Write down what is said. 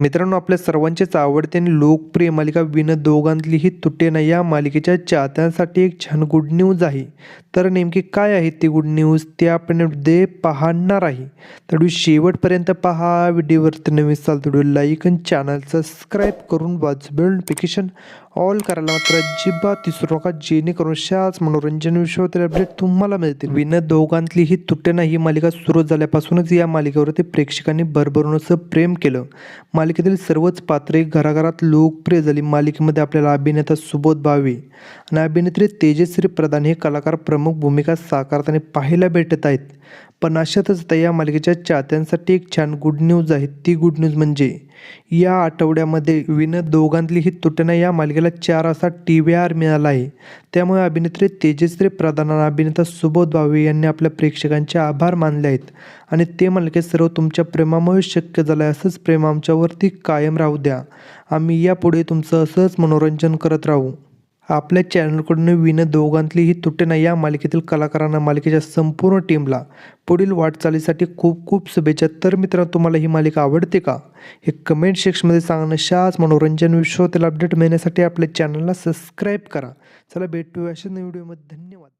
मित्रांनो आपल्या सर्वांचेच आवडते आणि लोकप्रिय मालिका विन दोघांतलीही तुटे ना या मालिकेच्या चाहत्यांसाठी एक छान गुड न्यूज आहे. तर नेमकी काय आहे ती गुड न्यूज ते आपण मध्ये पाहणार आहे. तर शेवटपर्यंत पहा. व्हिडिओवरती नवीन चाल व्हिडिओ लाईक आणि चॅनल सबस्क्राईब करून वाच बेल नोटिफिकेशन ऑल करायला मात्र अजिबात विसरू नका. जेणेकरून अशाच मनोरंजन विषयातील अपडेट तुम्हाला मिळतील. विन दोघांतली ही तुटे ना ही मालिका सुरू झाल्यापासूनच या मालिकेवरती प्रेक्षकांनी भरभरून असं प्रेम केलं. मालिकेतील सर्वच पात्रे घराघरात लोकप्रिय झाली. मालिकेमध्ये आपल्याला अभिनेता सुबोध भावे आणि अभिनेत्री तेजश्री प्रधान हे कलाकार प्रमुख भूमिका साकारताना पाहायला भेटत आहेत. पण अशातच आता या मालिकेच्या चाहत्यांसाठी एक छान गुड न्यूज आहे. ती गुड न्यूज म्हणजे या आठवड्यामध्ये विनोद दोघांतलीही तुटना या मालिकेला चार असा टी व्ही आर मिळाला आहे. त्यामुळे अभिनेत्री तेजश्री प्रधान आणि अभिनेता सुबोध भावे यांनी आपल्या प्रेक्षकांचे आभार मानले आहेत. आणि ते मालिकेत सर्व तुमच्या प्रेमामुळे शक्य झालं आहे असंच प्रेम आमच्यावरती कायम राहू द्या. आम्ही यापुढे तुमचं असंच मनोरंजन करत राहू. आपल्या चॅनलकडून विन दोघांतली ही नाही या मालिकेतील कलाकारांना मालिकेच्या संपूर्ण टीमला पुढील वाटचालीसाठी खूप खूप शुभेच्छा. तर मित्रांनो तुम्हाला ही मालिका आवडते का? हे कमेंट सेक्शनमध्ये सांगणं शाच मनोरंजन विश्वातील अपडेट मिळण्यासाठी आपल्या चॅनलला सबस्क्राईब करा. चला भेटूया अशा व्हिडिओमध्ये धन्यवाद.